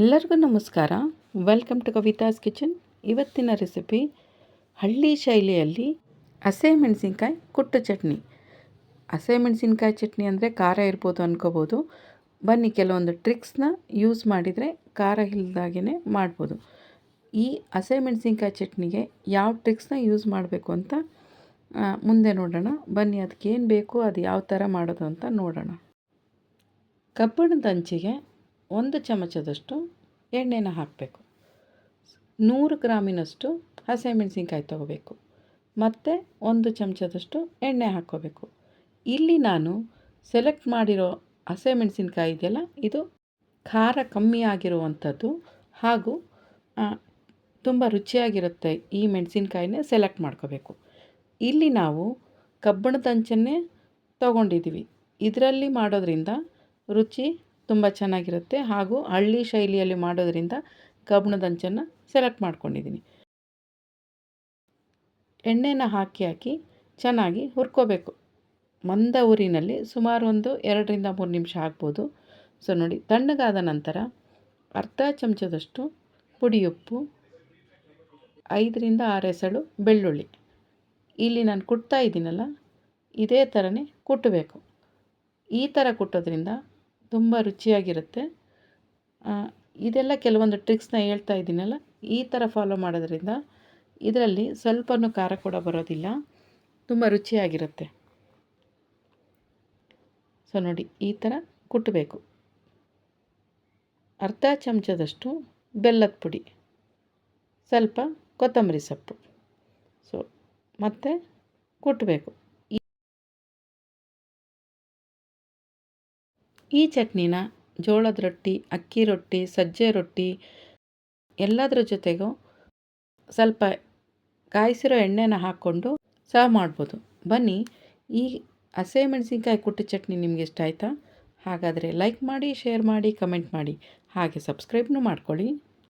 ಎಲ್ಲರಿಗೂ ನಮಸ್ಕಾರ. Welcome to Kavitha's kitchen ಇವತ್ತಿನ ರೆಸಿಪಿ ಹಳ್ಳಿ ಶೈಲಿಯಲ್ಲಿ ಹಸಿಮೆಣಸಿನ್ಕಾಯಿ ಕುಟ್ಟು ಚಟ್ನಿ. ಹಸಿಮೆಣಸಿನ್ಕಾಯಿ ಚಟ್ನಿ ಅಂದರೆ ಖಾರ ಇರ್ಬೋದು ಅನ್ಕೋಬೋದು. ಬನ್ನಿ ಕೆಲವೊಂದು ಟ್ರಿಕ್ಸ್ನ ಯೂಸ್ ಮಾಡಿದರೆ ಖಾರ ಇಲ್ಲದಾಗೇ ಮಾಡ್ಬೋದು. ಈ ಹಸಿಮೆಣಸಿನ್ಕಾಯಿ ಚಟ್ನಿಗೆ ಯಾವ ಟ್ರಿಕ್ಸ್ನ ಯೂಸ್ ಮಾಡಬೇಕು ಅಂತ ಮುಂದೆ ನೋಡೋಣ. ಬನ್ನಿ ಅದಕ್ಕೆ ಏನು ಬೇಕು, ಅದು ಯಾವ ಥರ ಮಾಡೋದು ಅಂತ ನೋಡೋಣ. ಕಬ್ಬಿಣದ ಹಂಚಿಗೆ ಒಂದು ಚಮಚದಷ್ಟು ಎಣ್ಣೆನ ಹಾಕಬೇಕು. ನೂರು ಗ್ರಾಮಿನಷ್ಟು ಹಸಿಮೆಣಸಿನ್ಕಾಯಿ ತಗೋಬೇಕು. ಮತ್ತು ಒಂದು ಚಮಚದಷ್ಟು ಎಣ್ಣೆ ಹಾಕ್ಕೋಬೇಕು. ಇಲ್ಲಿ ನಾನು ಸೆಲೆಕ್ಟ್ ಮಾಡಿರೋ ಹಸಿಮೆಣಸಿನ್ಕಾಯಿ ಇದೆಯಲ್ಲ, ಇದು ಖಾರ ಕಮ್ಮಿ ಆಗಿರುವಂಥದ್ದು ಹಾಗೂ ತುಂಬ ರುಚಿಯಾಗಿರುತ್ತೆ ಈ ಮೆಣಸಿನ್ಕಾಯಿನೇ ಸೆಲೆಕ್ಟ್ ಮಾಡ್ಕೋಬೇಕು. ಇಲ್ಲಿ ನಾವು ಕಬ್ಬಿಣದ ತಗೊಂಡಿದ್ದೀವಿ ತೊಗೊಂಡಿದ್ದೀವಿ. ಇದರಲ್ಲಿ ಮಾಡೋದ್ರಿಂದ ರುಚಿ ತುಂಬ ಚೆನ್ನಾಗಿರುತ್ತೆ. ಹಾಗೂ ಹಳ್ಳಿ ಶೈಲಿಯಲ್ಲಿ ಮಾಡೋದರಿಂದ ಕಬ್ಬಿಣದ ಅಂಚನ್ನು ಸೆಲೆಕ್ಟ್ ಮಾಡ್ಕೊಂಡಿದ್ದೀನಿ ಎಣ್ಣೆನ ಹಾಕಿ ಹಾಕಿ ಚೆನ್ನಾಗಿ ಹುರ್ಕೋಬೇಕು. ಮಂದ ಊರಿನಲ್ಲಿ ಸುಮಾರು ಒಂದು ಎರಡರಿಂದ ಮೂರು ನಿಮಿಷ ಹಾಕ್ಬೋದು ಸೊ, ನೋಡಿ, ತಣ್ಣಗಾದ ನಂತರ ಅರ್ಧ ಚಮಚದಷ್ಟು ಪುಡಿಯುಪ್ಪು ಐದರಿಂದ ಆರು ಎಸಳು ಬೆಳ್ಳುಳ್ಳಿ. ಇಲ್ಲಿ ನಾನು ಕುಟ್ತಾ ಇದ್ದೀನಲ್ಲ, ಇದೇ ಥರನೇ ಕುಟ್ಟಬೇಕು. ಈ ಥರ ಕುಟ್ಟೋದ್ರಿಂದ ತುಂಬ ರುಚಿಯಾಗಿರುತ್ತೆ. ಇದೆಲ್ಲ ಕೆಲವೊಂದು ಟ್ರಿಕ್ಸ್ನ ಹೇಳ್ತಾ ಇದ್ದೀನಲ್ಲ, ಈ ಥರ ಫಾಲೋ ಮಾಡೋದ್ರಿಂದ ಇದರಲ್ಲಿ ಸ್ವಲ್ಪನೂ ಖಾರ ಕೂಡ ಬರೋದಿಲ್ಲ, ತುಂಬ ರುಚಿಯಾಗಿರುತ್ತೆ. ಸೊ ನೋಡಿ, ಈ ಥರ ಕುಟ್ಟಬೇಕು ಅರ್ಧ ಚಮಚದಷ್ಟು ಬೆಲ್ಲದ ಪುಡಿ, ಸ್ವಲ್ಪ ಕೊತ್ತಂಬರಿ ಸೊಪ್ಪು. ಸೊ ಮತ್ತು ಕುಟ್ಟಬೇಕು ಈ ಚಟ್ನಿನ ಜೋಳದ ರೊಟ್ಟಿ, ಅಕ್ಕಿ ರೊಟ್ಟಿ, ಸಜ್ಜೆ ರೊಟ್ಟಿ ಎಲ್ಲದರ ಜೊತೆಗೂ ಸ್ವಲ್ಪ ಕಾಯಿಸಿರೋ ಎಣ್ಣೆನ ಹಾಕ್ಕೊಂಡು ಸರ್ವ್ ಮಾಡ್ಬೋದು. ಬನ್ನಿ, ಈ ಹಸಿಮೆಣ್ಸಿನ್ಕಾಯಿ ಕುಟ್ಟಿ ಚಟ್ನಿ ನಿಮ್ಗೆ ಇಷ್ಟ ಆಯಿತಾ? ಹಾಗಾದರೆ ಲೈಕ್ ಮಾಡಿ ಶೇರ್ ಮಾಡಿ ಕಮೆಂಟ್ ಮಾಡಿ. ಹಾಗೆ ಸಬ್ಸ್ಕ್ರೈಬ್ನೂ ಮಾಡ್ಕೊಳ್ಳಿ.